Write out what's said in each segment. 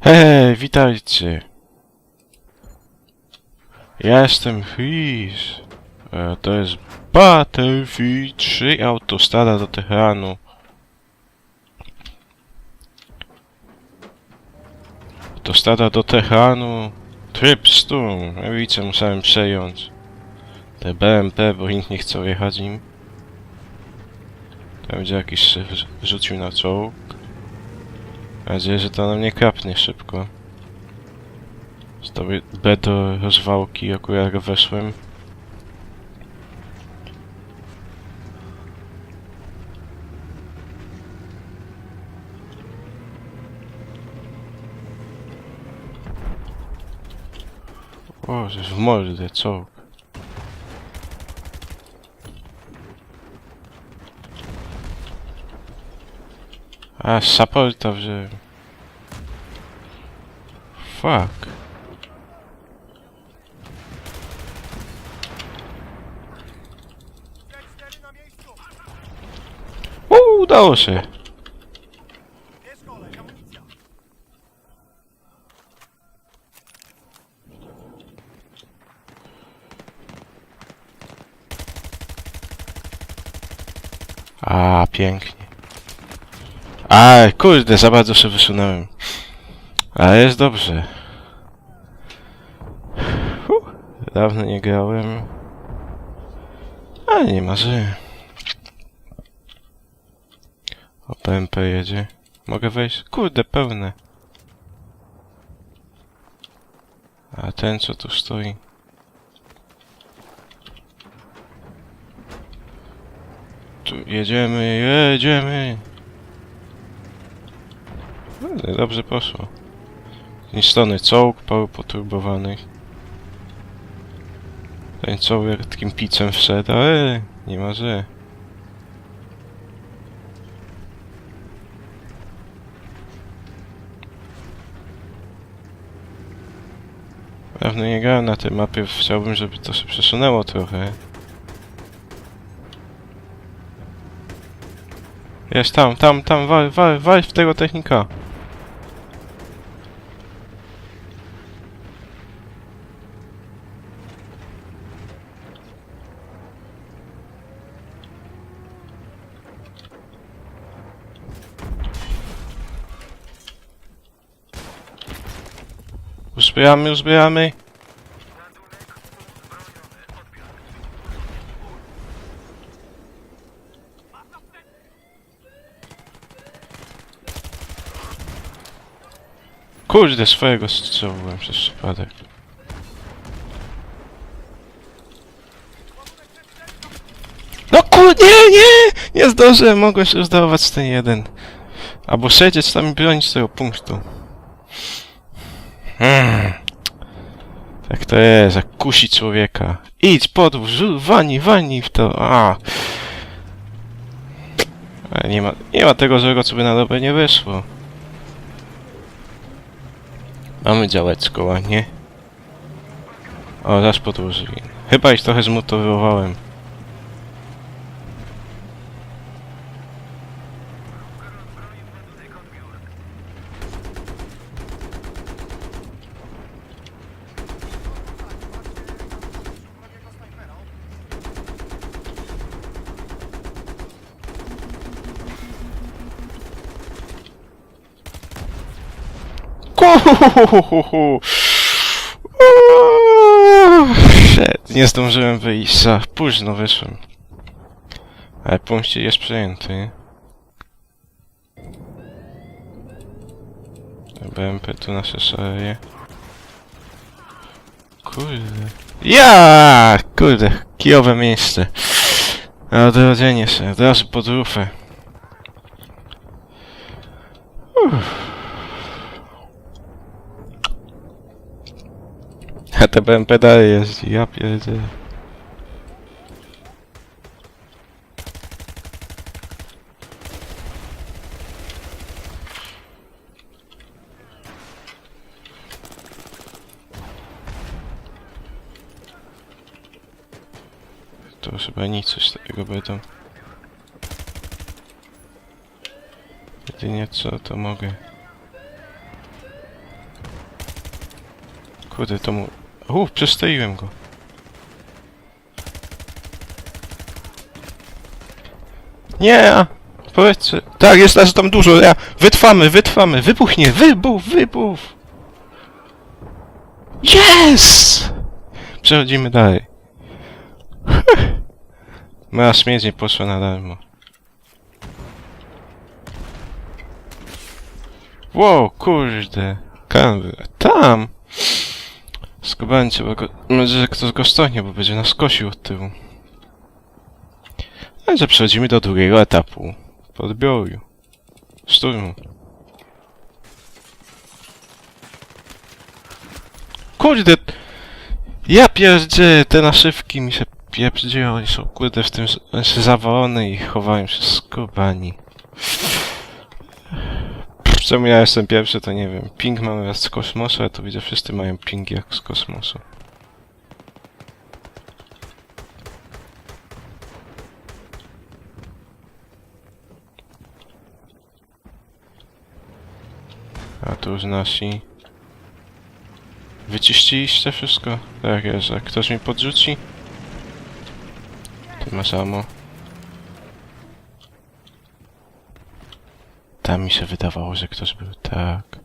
Hej, witajcie. Ja jestem Fish. E, to jest Battlefield 3 autostrada do Teheranu. Autostrada do Teheranu. Tryb Sturm. Ja widzę, musiałem przejąć. Te BMP, bo nikt nie chce jechać im. To będzie jakiś szef rzucił na czołg. Mam nadzieję, że to nam nie krapnie szybko. Zostawię B do rozwałki, akurat weszłem. O, żeś w mordę, czołg. A, supporta wziąłem. Fuck. Uuu, udało się. A, pięknie. A, kurde, za bardzo się wysunąłem. Ale jest dobrze. Huh, dawno nie grałem. A nie ma, że. O, PMP jedzie. Mogę wejść? Kurde, pełne. A ten, co tu stoi? Jedziemy, jedziemy. No, dobrze poszło. Zniszczony czołg, paru poturbowanych. Ten czołg takim picem wszedł, ale nie ma że. Dawno nie grałem na tej mapie, chciałbym, żeby to się przesunęło trochę. Jest tam, tam, tam, wal, wal, wal w tego technika. Uzbieramy, uzbieramy. Kurde, swojego strzeliłem przez przypadek. No kurde, nie, nie! Nie zdążyłem, mogłem się zdawać ten jeden. Albo siedzieć tam i bronić tego punktu. Hmm. Tak to jest, jak kusi człowieka. Idź, podłóż, wani, wani w to, a. Ale nie ma, nie ma tego złego, co by na dobre nie wyszło. Mamy działeczko, ładnie. O, zaraz podłożyli. Chyba ich trochę zmotywowałem. Kuhuhuhuhu. Uuu, Shit, nie zdążyłem wyjść, za późno wyszłem. Ale punkt jest przejęty. BMP tu nasze szaleje. Kurde. Ja! Kurde, kijowe miejsce. Na odrodzenie się, od razu pod rufę. Uff. A te BMP dalej jeździ, ja pierdzielę. to chyba nic z tego będą. Jedynie co to mogę. Kurde, to mu... Uff, przestroiłem go. Nie! Powiedzcie. Tak, jest nas tam dużo. Ja. Wytrwamy, wytrwamy. Wybuchnie, wybuch, wybuch. Yes! Przechodzimy dalej. Moja śmierć nie poszła na darmo. Wow, kurde. Kawy. Tam! Skubałem trzeba go... Może, że ktoś go stanie, bo będzie nas kosił od tyłu. Także przechodzimy do drugiego etapu. Podbioru. Szturmu. Kurde! Ja pierdzie, te naszywki mi się pierdzie, oni są kurde w tym s- zawalone i chowają się skubani. Czemu ja jestem pierwszy, to nie wiem. Ping mamy raz z kosmosu, a tu widzę wszyscy mają ping jak z kosmosu. A tu już nasi. Wyczyściliście wszystko? Tak jest, jak ktoś mi podrzuci? Ty masz ammo. Tam mi się wydawało, że ktoś był tak.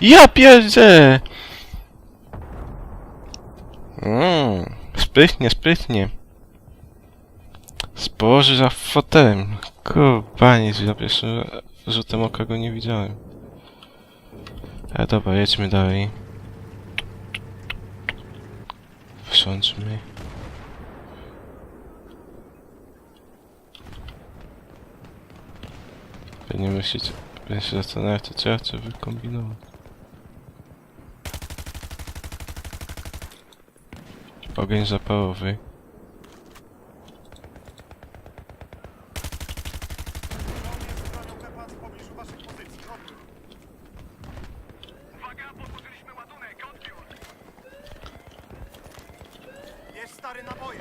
Ja pierdzę! Mmm, sprytnie, sprytnie. Spoży za fotelem. Kubani, za pierwszym rzutem oka go nie widziałem. Ale dobra, jedźmy dalej. Wsiądźmy. Pewnie myślicie, ja się zastanawiam, co ja chcę wykombinować. Ogień zapałowy. Jest stary naboje.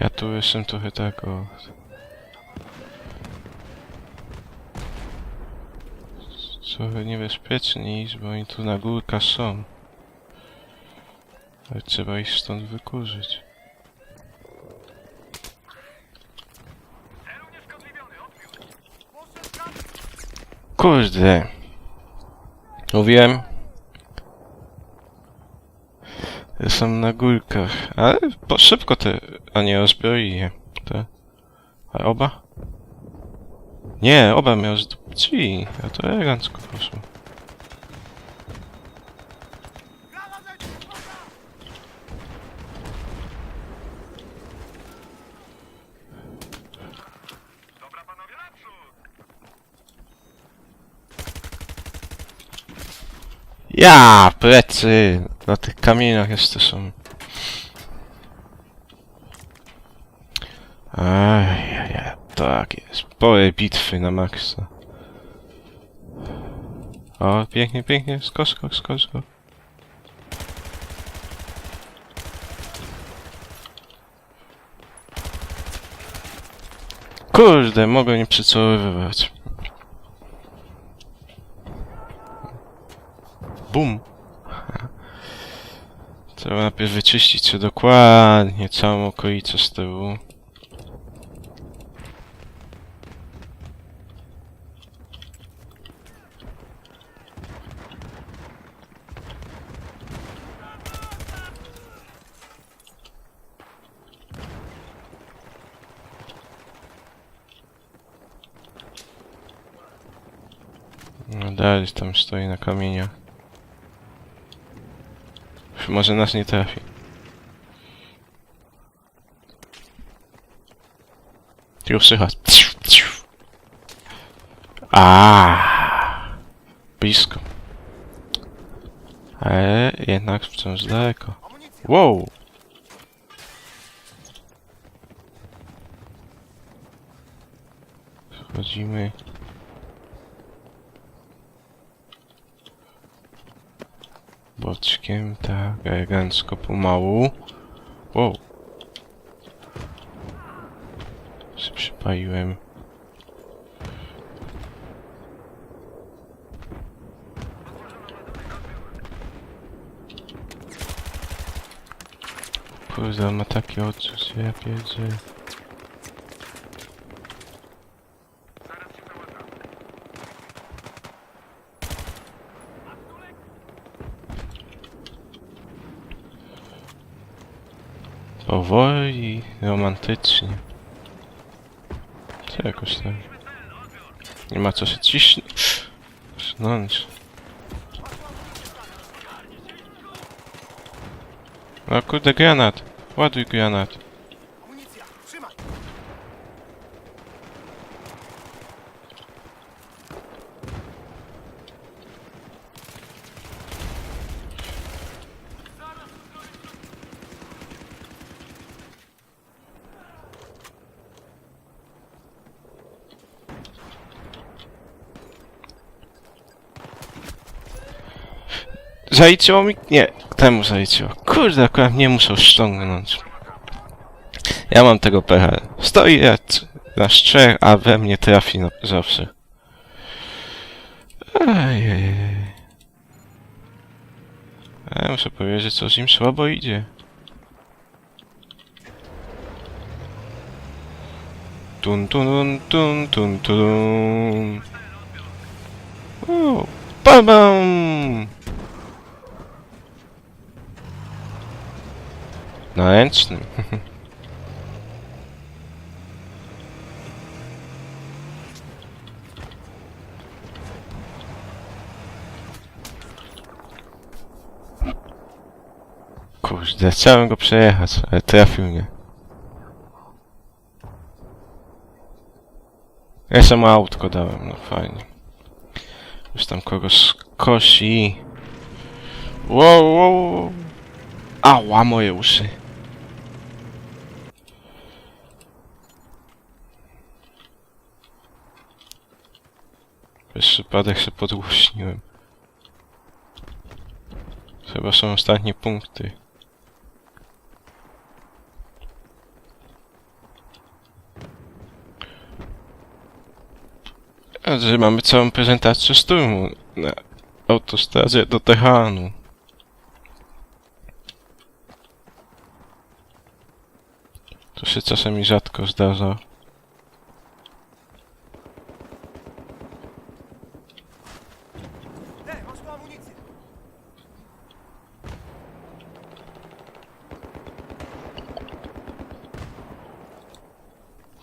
Ja tu jestem trochę tak o... Trochę niebezpiecznie iść, bo oni tu na górkach są. Ale trzeba ich stąd wykurzyć. Kurde. Mówiłem. Są na górkach, ale po szybko te, a nie rozbroi je. Te. A oba? Nie, oba miał drzwi, a to elegancko poszło. Ja, plecy! Na tych kamieniach jeszcze są. Aj, aj, aj, tak jest. Pole bitwy na maksa. O, pięknie, pięknie, skocz, skocz, skocz, skocz. Kurde, mogę nie przycelowywać. Bum. Trzeba najpierw wyczyścić się dokładnie całą okolicę z tyłu. Dalej tam stoi na kamieniach. Może nas nie trafi. Już słychać. A, blisko. Ale jednak wciąż daleko. Wow! Wchodzimy. Boczkiem, tak, elegancko, pomału. Wow. Się przypaliłem. Kurde, ma takie oczy, że ja pierdzie. Powoli, romantycznie. Co jakoś tak. Nie ma co się ciśnąć. Sznąć. No kurde, granat. Ładuj granat. Zaliczyło mi... Nie, temu zaliczyło. Kurde, akurat nie muszę ściągnąć. Ja mam tego pecha. Stoi na szczer, a we mnie trafi no, zawsze. Ejej. Ja muszę powiedzieć, że coś im słabo idzie. Tun tun tun tun tun tun. O, bam bam! Na ręcznym. Kurde, chciałem go przejechać, ale trafił mnie. Jeszcze mu autko dałem, no fajnie. Już tam kogoś skosi. Wow, wow, wow. Ała, moje uszy. Przez przypadek się podgłośniłem. Chyba są ostatnie punkty. A mamy całą prezentację szturmu na autostradzie do Tehanu. To się czasami rzadko zdarza. Ej, masz tu amunicję!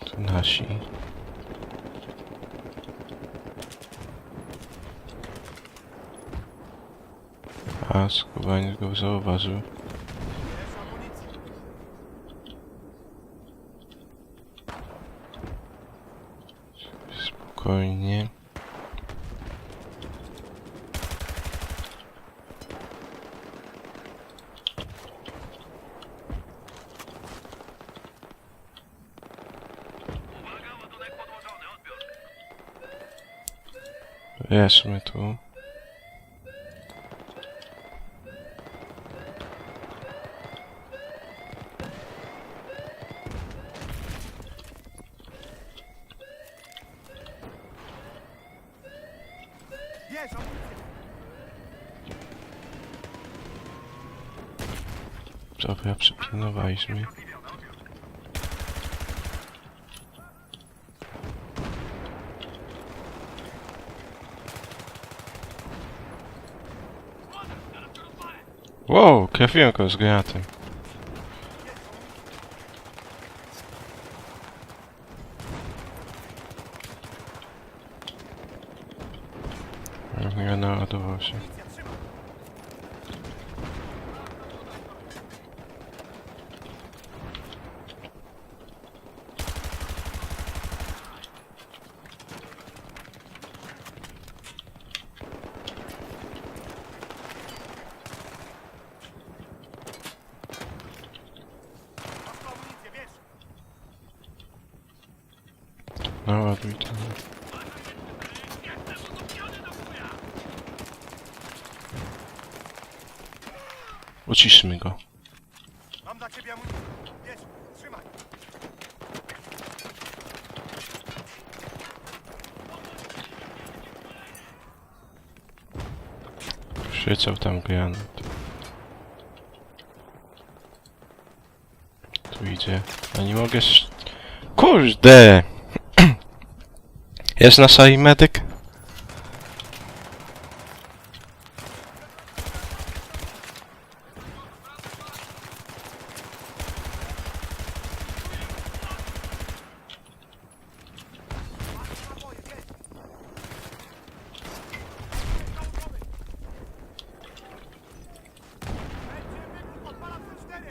Tu nasi. A, skubaniec go zauważył. Spokojnie. Wieszmy tu. Bierz amunicję! Dobra, przypilnowaliśmy. Wow, trafiłem go z granatem. Nie naładował się. Amunicja, trzymaj! Masz tu amunicję, bierz! Naładuj to. Uciszmy go. Mam dla ciebie Świecał tam granat. Tu idzie. A nie mogę... Kurde! Jest na sali medyk? Naboje, bierz. Będzie wybór, odpalam te cztery.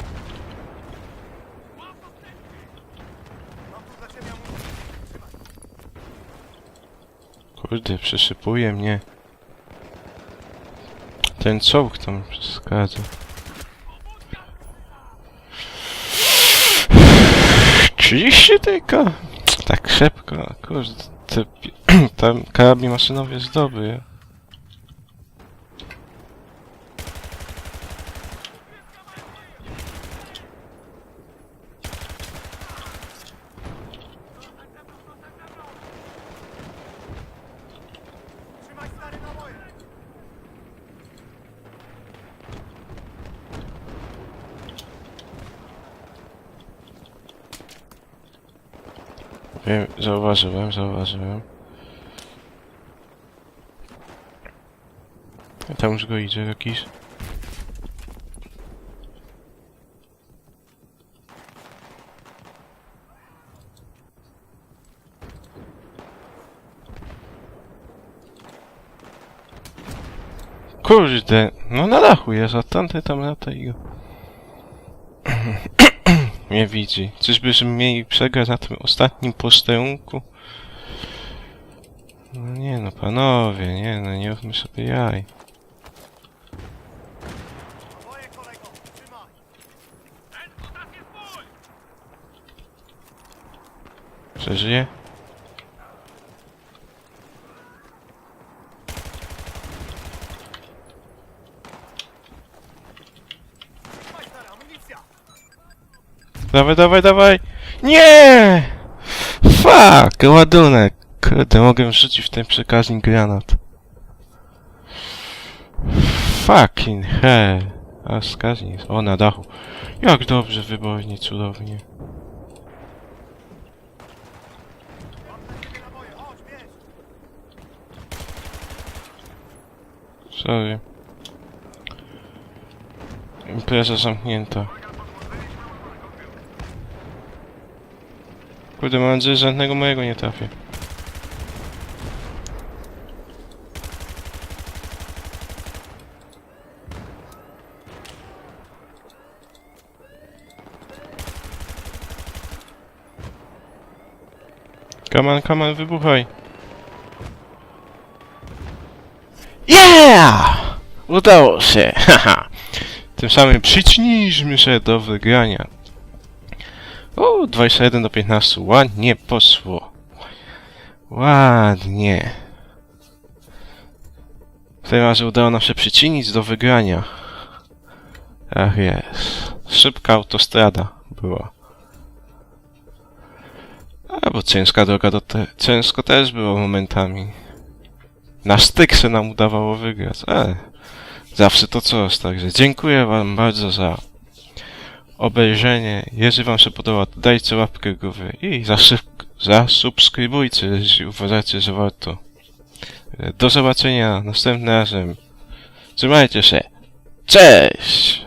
Mam tu dla ciebie amunicję. Trzymaj. Kurde, przeszypuje mnie. Ten czołg tam przeszkadza. Trzydzieści tylko? Tak szybko, kurde. Te, ten karabin maszynowy jest dobry. Wiem, zauważyłem, zauważyłem. A tam już go idzie jakiś. Kurde, no na dachu jest, a tamty tam lata i go. Nie widzi. Czyżbyśmy mieli przegrać na tym ostatnim posterunku? No nie no, panowie, nie no, nie róbmy sobie jaj. Przeżyje? Dawaj, dawaj, dawaj! Nie! Fuck, ładunek! Kurde, mogę rzucić w ten przekaźnik granat. Fucking hell. A wskaźnik. O, na dachu. Jak dobrze, wybornie, cudownie. Sorry. Impreza zamknięta. Kurde, mam nadzieję, że żadnego mojego nie trafię. Kaman, kaman, wybuchaj. Yeah! Udało się, haha. Tym samym przyczyniliśmy się do wygrania. O, 21 do 15, ładnie poszło. Ładnie. W tej razie udało nam się przyczynić do wygrania. Ach jest. Szybka autostrada była. A, bo ciężka droga do te... Ciężko też było momentami. Na styk się nam udawało wygrać. E, zawsze to coś, także dziękuję wam bardzo za obejrzenie. Jeżeli wam się podoba, to dajcie łapkę w górę i zasubskrybujcie, jeśli uważacie, że warto. Do zobaczenia następnym razem. Trzymajcie się. Cześć!